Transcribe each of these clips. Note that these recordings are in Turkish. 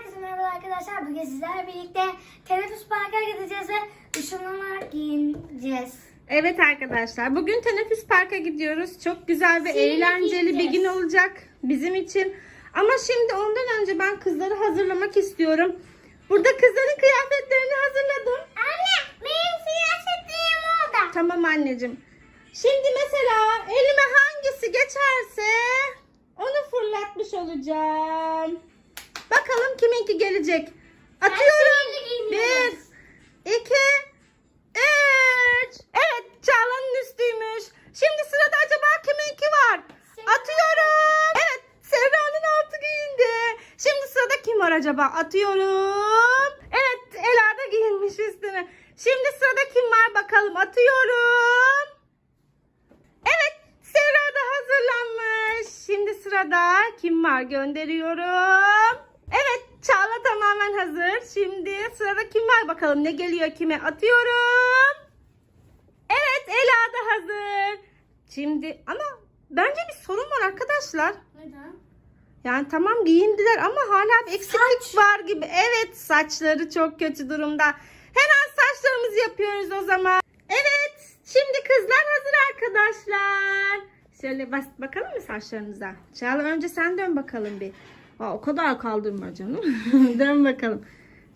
Herkese merhaba arkadaşlar. Bugün sizlerle birlikte teneffüs parka gideceğiz ve ışınlanarak giyineceğiz. Evet arkadaşlar bugün teneffüs parka gidiyoruz. Çok güzel ve Şimdi eğlenceli bir gideceğiz. gün olacak bizim için. Ama şimdi ondan önce ben kızları hazırlamak istiyorum. Burada kızların kıyafetlerini hazırladım. Anne benim siyasetlerim orada. Tamam anneciğim. Şimdi mesela elime hangisi geçerse onu fırlatmış olacağım. Bakalım kiminki gelecek. Atıyorum. Bir, iki, üç. Evet Çağla'nın üstüymüş. Şimdi sırada acaba kiminki var? Atıyorum. Evet Serra'nın altı giyindi. Şimdi sırada kim var acaba? Atıyorum. Evet Ela da giyinmiş üstüne. Şimdi sırada kim var bakalım atıyorum. Evet Serra da hazırlanmış. Şimdi sırada kim var gönderiyorum. Tamamen hazır. Şimdi sırada kim var bakalım ne geliyor kime atıyorum. Evet Ela da hazır. Şimdi ama bence bir sorun var arkadaşlar. Neden? Yani tamam giyindiler ama hala bir eksiklik var gibi. Evet saçları çok kötü durumda. Hemen saçlarımızı yapıyoruz o zaman. Evet şimdi kızlar hazır arkadaşlar. Şöyle bas bakalım mı saçlarınıza? Çağla önce sen dön bakalım bir. Aa, o kadar kaldırma canım. dön bakalım.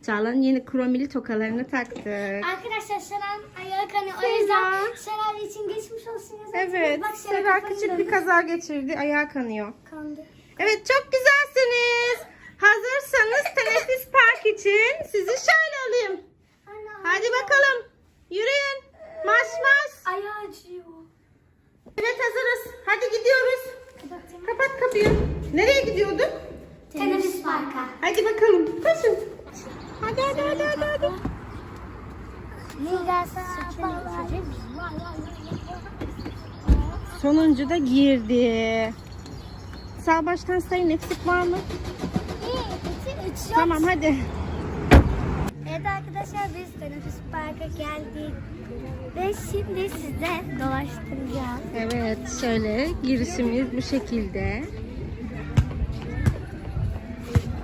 Çağla'nın yeni kromili tokalarını taktık. Arkadaşlar Şeran ayağı kanıyor. O yüzden Şeran için geçmiş olsun. Evet. Bak kafanı küçük bir kaza geçirdi. Ayağı kanıyor. Kandı. Evet çok güzelsiniz. Hazırsanız teneffüs park için sizi şöyle alayım. Anne, Hadi ayağı- bakalım. Yürüyün. Marş marş. Ayağı acıyor. Evet hazırız. Hadi gidiyoruz. Kapatayım. Kapat kapıyı. Nereye gidiyorduk? Teneffüs parka. Hadi bakalım. Koşun. Hadi hadi hadi hadi. hadi. Sonuncu da girdi. Sağ baştan sayın eksik var mı? Tamam hadi. Evet arkadaşlar biz teneffüs parka geldik. Ve şimdi size dolaştıracağım. Evet şöyle girişimiz bu şekilde.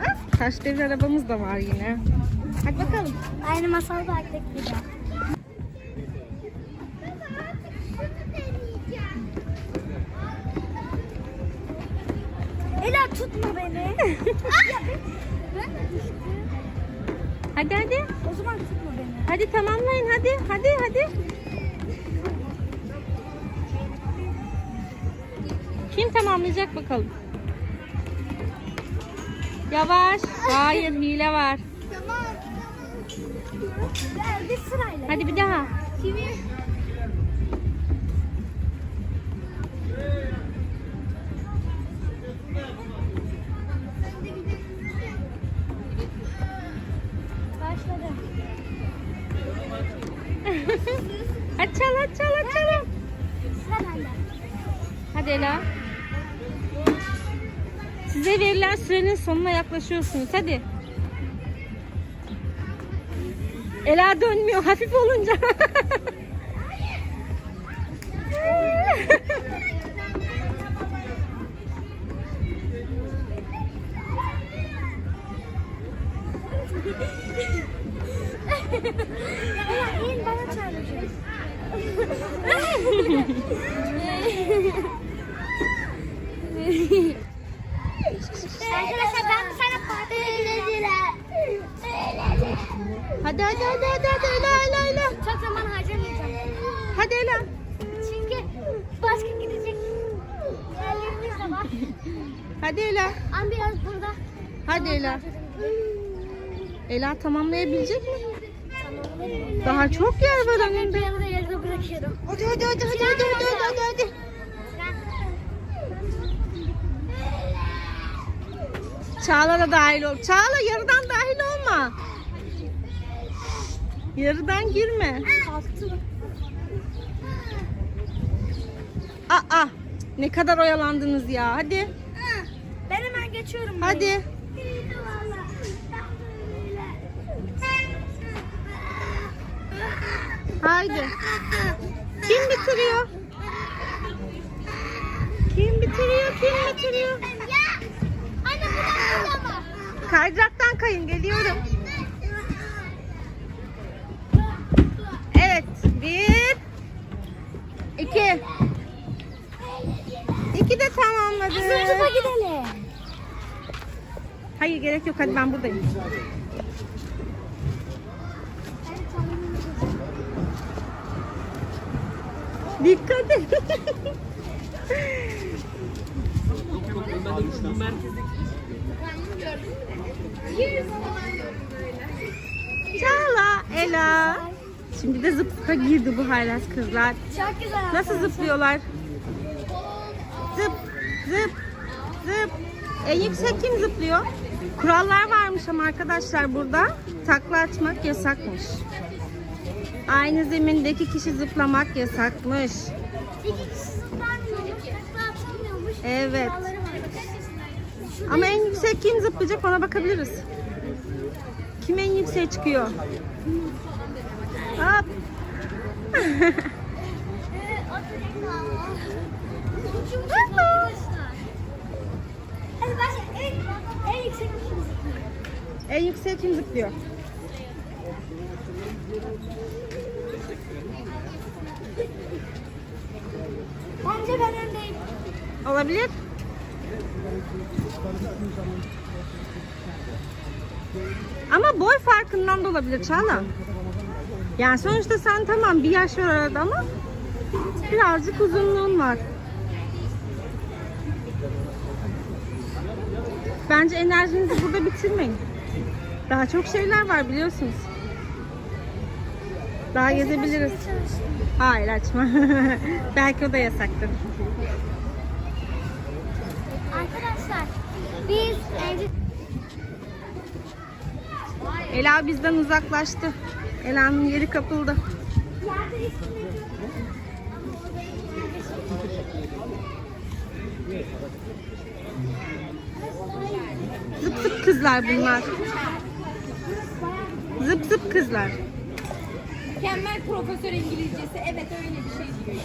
Ah, taş devri arabamız da var yine. Hadi bakalım. Aynı masal parktaki gibi. Tutma beni. ben de düştüm. Hadi hadi. O zaman tutma beni. Hadi tamamlayın hadi. Hadi hadi. Kim tamamlayacak bakalım. Yavaş. Hayır hile var. Tamam. Gel bir sırayla. Hadi bir daha. Kimi? Çal hadi çal hadi çal. Hadi Ela. Size verilen sürenin sonuna yaklaşıyorsunuz. Hadi. Ela dönmüyor hafif olunca. Ya in bana çağıracak. Arkadaşlar ben sana gideceğim. hadi hadi hadi hadi hadi Ela Ela Ela. Çok zaman harcamayacağım. Hadi Ela. Çünkü başka gidecek yerlerimiz de var. Hadi Ela. Ama biraz burada. Hadi Ela. Ela tamamlayabilecek mi? Daha çok yer var bir arada yarıda bırakıyorum. Hadi hadi hadi hadi hadi hadi hadi hadi. Çağla da dahil ol. Çağla yarıdan dahil olma. Yarıdan girme. Aa, ne kadar oyalandınız ya. Hadi. Ben hemen geçiyorum. Hadi. Haydi. Kim bitiriyor? Kim bitiriyor? Kim bitiriyor? Kaydıraktan kayın geliyorum. Evet. Bir. iki. İki de tamamladık. Sınıfa gidelim. Hayır gerek yok hadi ben buradayım. Dikkat et. Çağla, Ela. Şimdi de zıpka girdi bu haylaz kızlar. Çok güzel. Nasıl zıplıyorlar? Zıp, zıp, zıp. En yüksek kim zıplıyor? Kurallar varmış ama arkadaşlar burada takla atmak yasakmış. Aynı zemindeki kişi zıplamak yasakmış. İki kişi zıplamıyormuş, takla atamıyormuş. Evet. Ama en yüksek kim zıplayacak ona bakabiliriz. Kim en yükseğe çıkıyor? Hop. En yüksek kim zıplıyor? En yüksek kim zıplıyor? Bence ben öndeyim. Olabilir. Ama boy farkından da olabilir Çağla. Yani sonuçta sen tamam bir yaş var arada ama birazcık uzunluğun var. Bence enerjinizi burada bitirmeyin. Daha çok şeyler var biliyorsunuz. Daha gezebiliriz. Hayır açma. Belki o da yasaktır. Arkadaşlar biz evde Ela bizden uzaklaştı. Ela'nın yeri kapıldı. Zıp zıp kızlar bunlar. Zıp zıp kızlar. Mükemmel profesör İngilizcesi. Evet öyle bir şey diyor.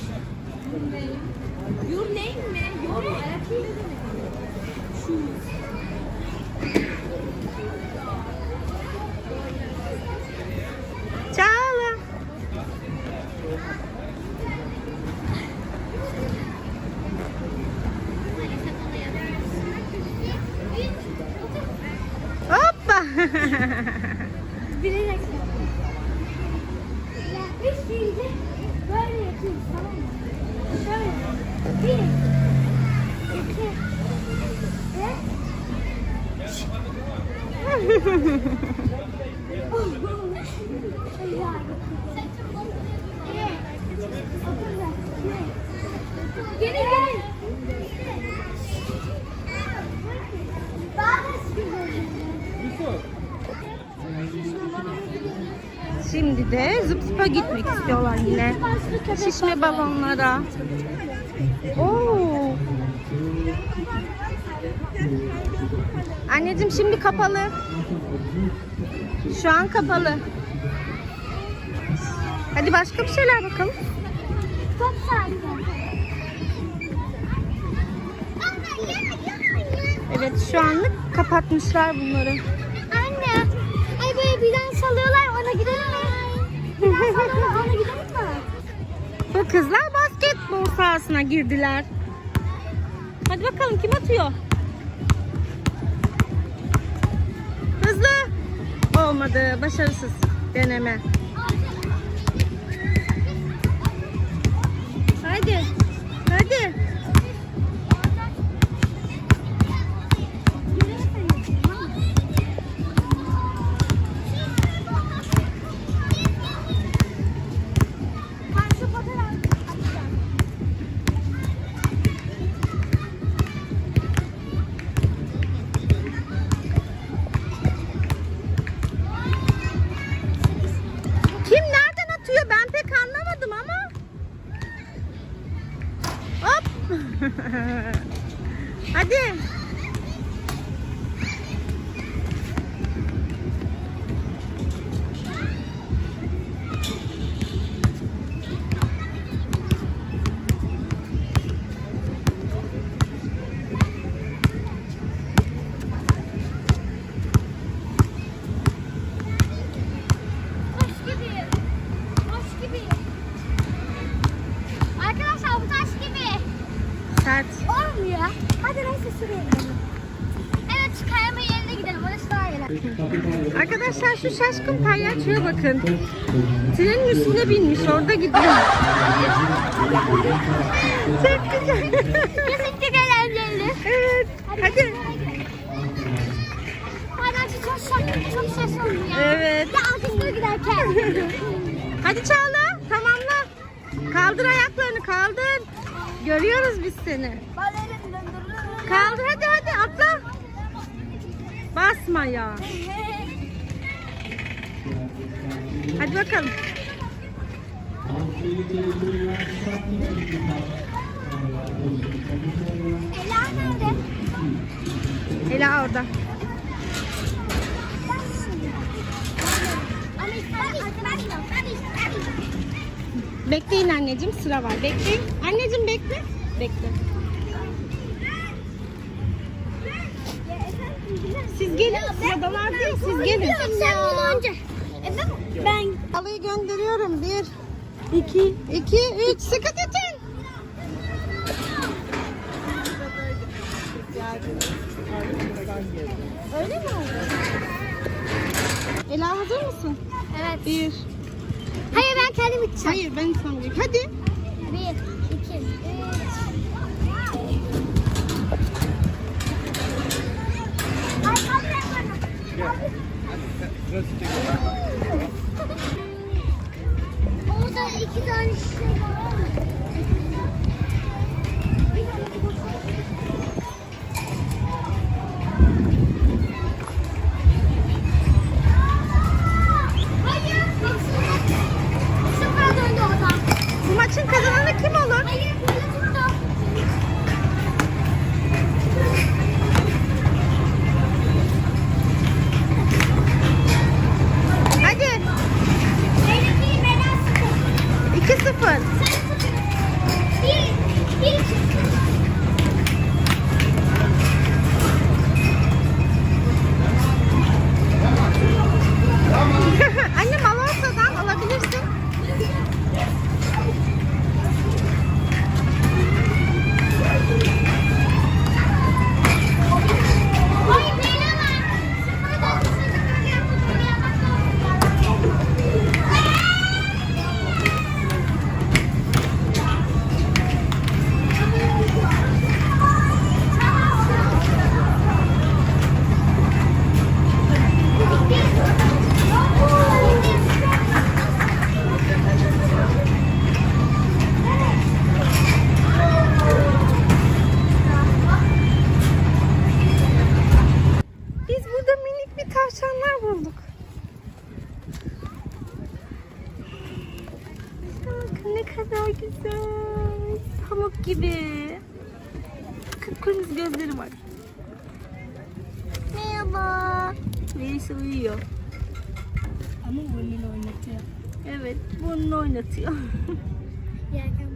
Your name mi? Your ayakkabı ne demek? Shoes. Çağla. Hoppa. bileceksin. Ya üç deyince böyle yapıyoruz tamam mı? Şöyle. Bir. Geri gel. Daha da Şimdi de zıp zıpa gitmek istiyorlar yine. Şişme balonlara. Oo. Anneciğim şimdi kapalı. Şu an kapalı. Hadi başka bir şeyler bakalım. Evet şu anlık kapatmışlar bunları. Ay birden salıyorlar ona gidelim mi? Birden salıyorlar ona gidelim mi? Bu kızlar basketbol sahasına girdiler. Hadi bakalım kim atıyor? Hızlı. Olmadı. Başarısız deneme. Hadi. Şu şaşkın palyaçoya bakın. Trenin üstüne binmiş orada gidiyor. Çok güzel. Kesinlikle eğlenceli. evet. Hadi. Palyaço çok şak, çok şaşırdım ya. Evet. Ya alkışlıyor giderken. Hadi Çağla tamamla. Kaldır ayaklarını kaldır. Görüyoruz biz seni. Kaldır hadi hadi atla. Basma ya. Hadi bakalım. Ela nerede? Ela orada. Bekleyin anneciğim sıra var. Bekleyin. Anneciğim bekle. Bekle. Siz gelin sıradalar değil siz gelin. Sen bunu önce. E ben, ben Alıyı gönderiyorum. Bir, iki, iki, üç. Sıkı tutun. Öyle mi oldu? Ela hazır mısın? Evet. Bir. Hayır ben kendim içeceğim. Hayır ben sanmıyorum. Hadi. Kıpkırmızı gözleri var. Merhaba. Birisi uyuyor. Ama burnunu oynatıyor. Evet, burnunu oynatıyor. Yerken